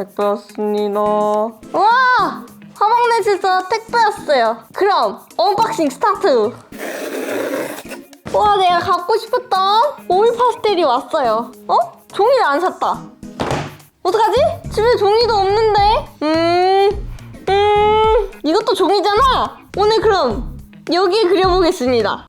택배 왔습니다. 와! 화방넷에서 택배 왔어요. 그럼 언박싱 스타트! 와, 내가 갖고 싶었던 오일 파스텔이 왔어요. 어? 종이를 안 샀다. 어떡하지? 집에 종이도 없는데? 음, 음, 이것도 종이잖아? 오늘 그럼 여기에 그려보겠습니다.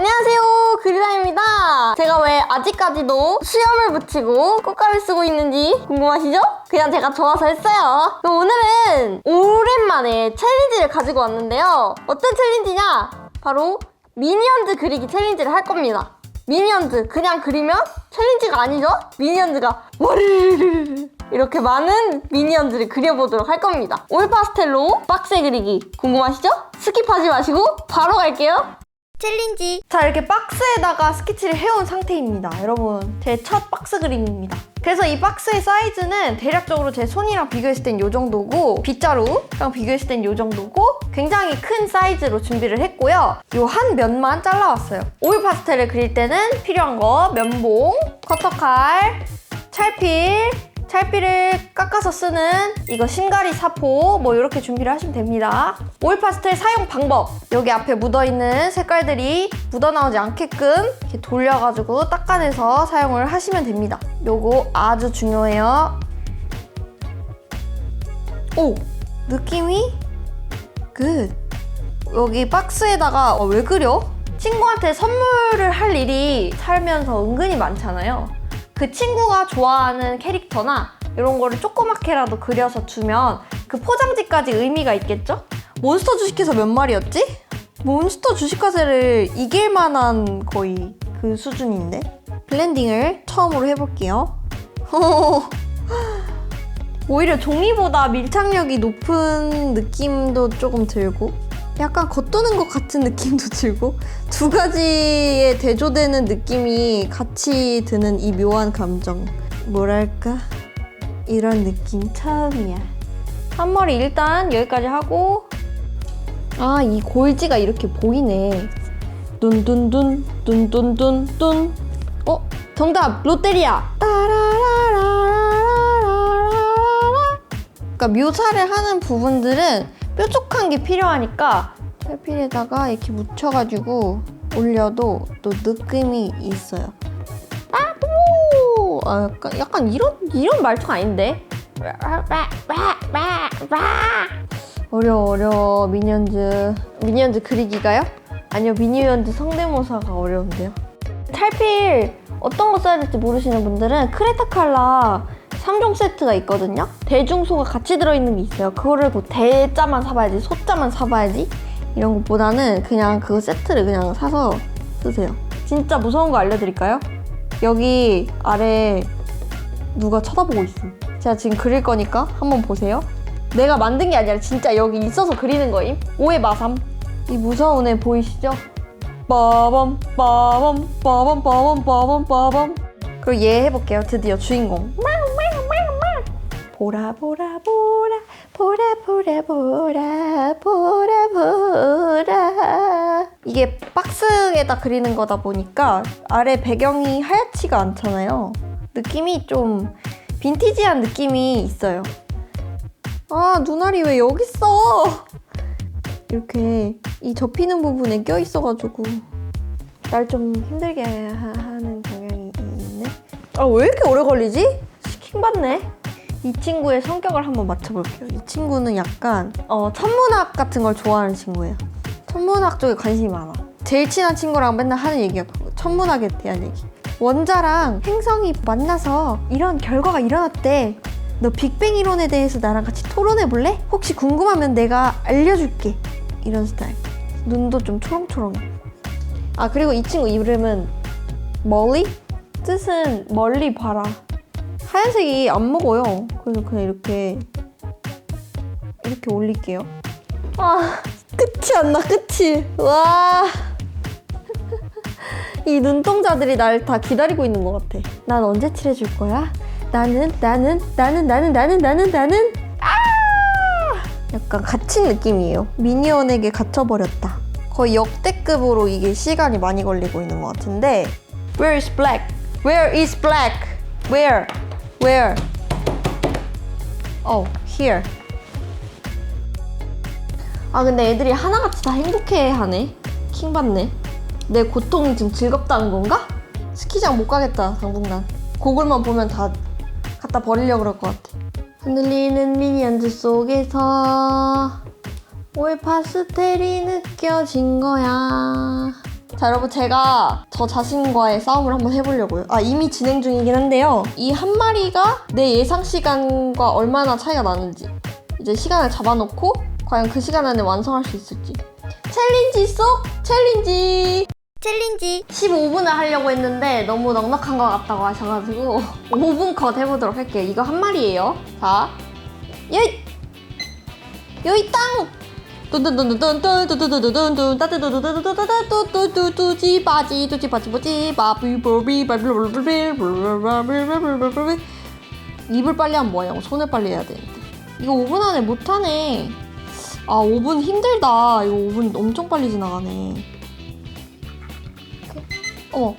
안녕하세요 그리다입니다 제가 왜 아직까지도 수염을 붙이고 꽃가루 쓰고 있는지 궁금하시죠? 그냥 제가 좋아서 했어요 오늘은 오랜만에 챌린지를 가지고 왔는데요 어떤 챌린지냐? 바로 미니언즈 그리기 챌린지를 할 겁니다 미니언즈 그냥 그리면 챌린지가 아니죠? 미니언즈가 와르르르 이렇게 많은 미니언즈를 그려보도록 할 겁니다 올 파스텔로 박스에 그리기 궁금하시죠? 스킵하지 마시고 바로 갈게요 챌린지. 자, 이렇게 박스에다가 스케치를 해온 상태입니다. 여러분, 제 첫 박스 그림입니다. 그래서 이 박스의 사이즈는 대략적으로 제 손이랑 비교했을 땐 이 정도고 빗자루랑 비교했을 땐 이 정도고 굉장히 큰 사이즈로 준비를 했고요. 요 한 면만 잘라왔어요. 오일 파스텔을 그릴 때는 필요한 거 면봉, 커터칼, 찰필, 찰필을 깎아서 쓰는 이거 신가리 사포 뭐 이렇게 준비를 하시면 됩니다. 오일 파스텔 사용 방법 여기 앞에 묻어있는 색깔들이 묻어나오지 않게끔 이렇게 돌려가지고 닦아내서 사용을 하시면 됩니다. 요거 아주 중요해요. 오! 느낌이 굿! 여기 박스에다가 어, 왜 그려? 친구한테 선물을 할 일이 살면서 은근히 많잖아요. 그 친구가 좋아하는 캐릭터나 이런 거를 조그맣게라도 그려서 주면 그 포장지까지 의미가 있겠죠? 몬스터 주식회사 몇 마리였지? 몬스터 주식회사를 이길 만한 거의 그 수준인데? 블렌딩을 처음으로 해볼게요. 오히려 종이보다 밀착력이 높은 느낌도 조금 들고 약간 겉도는 것 같은 느낌도 들고 두 가지에 대조되는 느낌이 같이 드는 이 묘한 감정. 뭐랄까? 이런 느낌 처음이야. 앞머리 일단 여기까지 하고. 아 이 골지가 이렇게 보이네. 둔둔둔 둔둔둔둔. 어? 정답! 롯데리아! 따라라라라라라라 그러니까 묘사를 하는 부분들은 뾰족한 게 필요하니까 찰필에다가 이렇게 묻혀가지고 올려도 또 느낌이 있어요. 아부! 아, 약간, 약간 이런 이런 말투가 아닌데? 어려워 어려워 미니언즈 미니언즈 그리기가요? 아니요 미니언즈 성대모사가 어려운데요. 찰필 어떤 거 써야 될지 모르시는 분들은 크레타 칼라 3종 세트가 있거든요. 대중소가 같이 들어있는 게 있어요. 그거를 뭐 대자만 사봐야지, 소자만 사봐야지 이런 것보다는 그냥 그거 세트를 그냥 사서 쓰세요. 진짜 무서운 거 알려드릴까요? 여기 아래 누가 쳐다보고 있음. 제가 지금 그릴 거니까 한번 보세요. 내가 만든 게 아니라 진짜 여기 있어서 그리는 거임. 오해 마삼. 이 무서운 애 보이시죠? 빠밤 빠밤 빠밤 빠밤 빠밤 빠밤 그리고 얘 해볼게요. 드디어 주인공. 보라 보라 보라 보라 보라 보라 보라 보라 이게 박스에다 그리는 거다 보니까 아래 배경이 하얗지가 않잖아요. 느낌이 좀 빈티지한 느낌이 있어요. 아 눈알이 왜 여기 있어? 이렇게 이 접히는 부분에 껴 있어가지고 날 좀 힘들게 하- 하는 경향이 있네. 아 왜 이렇게 오래 걸리지? 킹 받네. 이 친구의 성격을 한번 맞춰볼게요. 이 친구는 약간 어, 천문학 같은 걸 좋아하는 친구예요. 천문학 쪽에 관심이 많아. 제일 친한 친구랑 맨날 하는 얘기가. 천문학에 대한 얘기. 원자랑 행성이 만나서 이런 결과가 일어났대. 너 빅뱅 이론에 대해서 나랑 같이 토론해 볼래? 혹시 궁금하면 내가 알려줄게. 이런 스타일. 눈도 좀 초롱초롱해. 아 그리고 이 친구 이름은 멀리? 뜻은 멀리 봐라. 하얀색이 안 먹어요. 그래서 그냥 이렇게 이렇게 올릴게요. 아 끝이 안 나 끝이. 와. 이 눈동자들이 날 다 기다리고 있는 것 같아. 난 언제 칠해줄 거야? 나는 나는 나는 나는 나는 나는 나는 아! 약간 갇힌 느낌이에요. 미니언에게 갇혀버렸다. 거의 역대급으로 이게 시간이 많이 걸리고 있는 것 같은데 Where is black? Where is black? Where? Where? Oh, here. 아 근데 애들이 하나같이 다 행복해하네. 킹 받네. 내 고통이 좀 즐겁다는 건가? 스키장 못 가겠다 당분간. 고글만 보면 다 갖다 버리려 그럴 것 같아. 흔들리는 미니언즈 속에서 올 파스텔이 느껴진 거야. 자 여러분 제가 저 자신과의 싸움을 한번 해보려고요. 아 이미 진행 중이긴 한데요. 이 한 마리가 내 예상 시간과 얼마나 차이가 나는지 이제 시간을 잡아놓고 과연 그 시간 안에 완성할 수 있을지 챌린지 속 챌린지 챌린지 15분을 하려고 했는데 너무 넉넉한 것 같다고 하셔가지고 5분 컷 해보도록 할게요. 이거 한 마리예요. 자 여이 여이 땅 뚠뚠뚠뚠뚠뚠뚠뚠뚠 따뚜뚜뚜뚜뚜뚜뚜뚜뚜뚜 뚜지바지 뚜지바지 보지 바비보비 바비로블블블블블블블블블블 입을 빨리 하면 뭐하냐고 손을 빨리 해야 되는데 이거 5분 안에 못하네. 아 5분 힘들다. 이거 5분 엄청 빨리 지나가네. 어머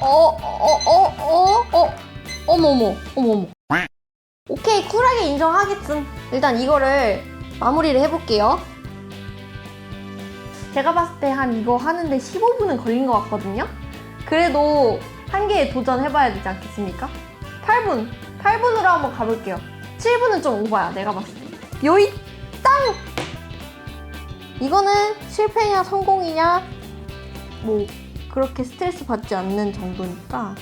어어어어어어어 어머머 어머머. 오케이 쿨하게 인정하겠음. 일단 이거를 마무리를 해볼게요. 제가 봤을 때 한 이거 하는데 15분은 걸린 것 같거든요? 그래도 한 개에 도전해봐야 되지 않겠습니까? 8분. 8분으로 한번 가볼게요. 7분은 좀 오바야 내가 봤을 때. 요이 땅! 이거는 실패냐 성공이냐? 뭐 그렇게 스트레스 받지 않는 정도니까.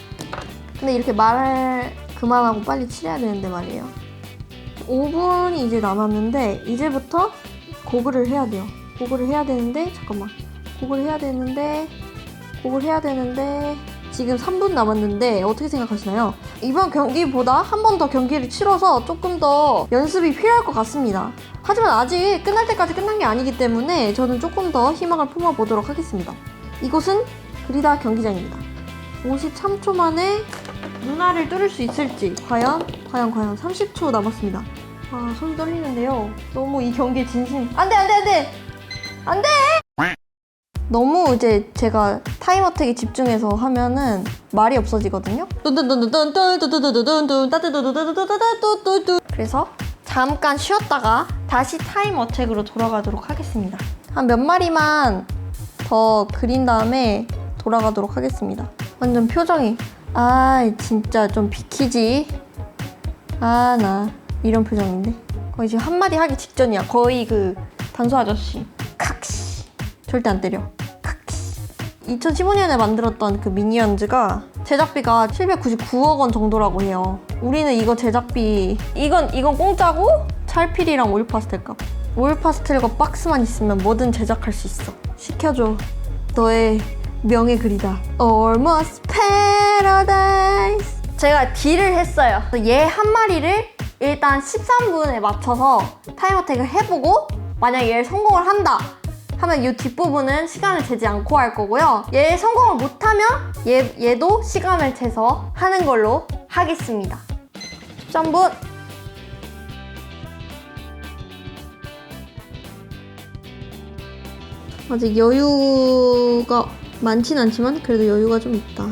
근데 이렇게 말 그만하고 빨리 칠해야 되는데 말이에요 5분이 이제 남았는데 이제부터 고글을 해야 돼요 고글을 해야 되는데 잠깐만 고글을 해야 되는데 고글 해야 되는데 지금 3분 남았는데 어떻게 생각하시나요? 이번 경기보다 한 번 더 경기를 치러서 조금 더 연습이 필요할 것 같습니다. 하지만 아직 끝날 때까지 끝난 게 아니기 때문에 저는 조금 더 희망을 품어보도록 하겠습니다. 이곳은 그리다 경기장입니다. 53초 만에 누나를 뚫을 수 있을지 과연 과연 과연 30초 남았습니다. 아 손이 떨리는데요. 너무 이 경기에 진심 안돼 안돼 안돼 안돼 너무 이제 제가 타임 어택에 집중해서 하면은 말이 없어지거든요. 그래서 잠깐 쉬었다가 다시 타임 어택으로 돌아가도록 하겠습니다. 한 몇 마리만 더 그린 다음에 돌아가도록 하겠습니다. 완전 표정이 아 진짜 좀 비키지. 아 나 이런 표정인데 거의 지금 한 마디 하기 직전이야. 거의 그 단수 아저씨. 칵시 절대 안 때려. 2015년에 만들었던 그 미니언즈가 제작비가 799억 원 정도라고 해요. 우리는 이거 제작비 이건 이건 공짜고 찰필이랑 오일 파스텔 값. 오일 파스텔과 박스만 있으면 뭐든 제작할 수 있어. 시켜줘. 너의 명예 글이다. Almost Paradise. 제가 딜을 했어요. 얘 한 마리를 일단 13분에 맞춰서 타임 어택을 해보고 만약 얘를 성공을 한다. 하면 이 뒷부분은 시간을 재지 않고 할 거고요. 얘 성공을 못하면 얘, 얘도 시간을 재서 하는 걸로 하겠습니다. 13분. 아직 여유가 많진 않지만 그래도 여유가 좀 있다.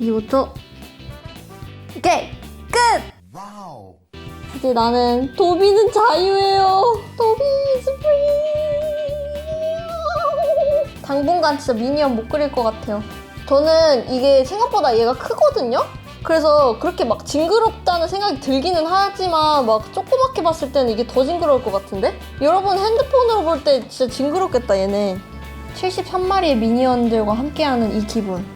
이제부터 오케이 끝! 이제 나는 도비는 자유예요. 도비 스프링. 당분간 진짜 미니언 못 그릴 것 같아요. 저는 이게 생각보다 얘가 크거든요? 그래서 그렇게 막 징그럽다는 생각이 들기는 하지만 막 조그맣게 봤을 때는 이게 더 징그러울 것 같은데? 여러분 핸드폰으로 볼 때 진짜 징그럽겠다 얘네. 73마리의 미니언들과 함께하는 이 기분.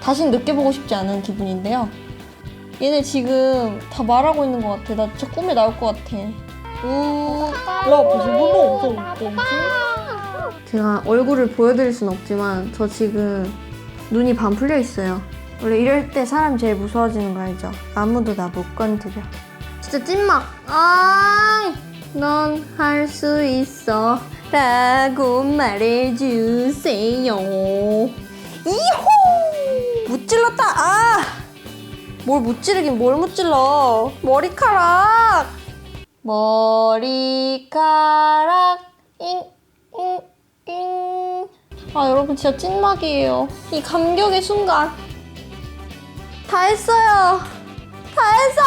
다신 느껴보고 싶지 않은 기분인데요. 얘네 지금 다 말하고 있는 것 같아. 나 진짜 꿈에 나올 것 같아. 우, 나 무슨 뭐뭐 없어. 제가 얼굴을 보여드릴 순 없지만 저 지금 눈이 반 풀려 있어요. 원래 이럴 때 사람 제일 무서워지는 거 알죠? 아무도 나 못 건드려. 진짜 찐막. 아, 넌할 수 있어. 라고 말해주세요. 이호! 못 찔렀다. 아! 뭘못 찌르긴 뭘못 찔러. 머리카락. 머리카락. 잉, 잉. 띵. 아 여러분 진짜 찐막이에요. 이 감격의 순간. 다 했어요. 다 했어!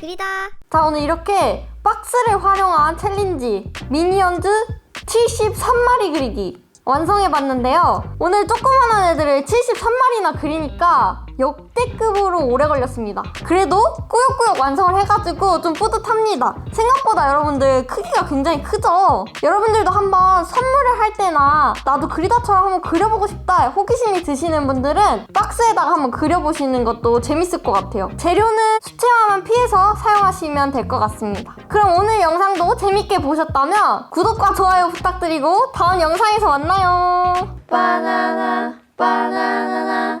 그리다. 자, 오늘 이렇게 박스를 활용한 챌린지 미니언즈 73마리 그리기 완성해봤는데요. 오늘 조그만한 애들을 73마리나 그리니까 역대급으로 오래 걸렸습니다. 그래도 꾸역꾸역 완성을 해가지고 좀 뿌듯합니다. 생각보다 여러분들 크기가 굉장히 크죠? 여러분들도 한번 선물을 할 때나 나도 그리다처럼 한번 그려보고 싶다 호기심이 드시는 분들은 박스에다가 한번 그려보시는 것도 재밌을 것 같아요. 재료는 수채화만 피해서 사용하시면 될 것 같습니다. 그럼 오늘 영상도 재밌게 보셨다면 구독과 좋아요 부탁드리고 다음 영상에서 만나요. 바나나 바나나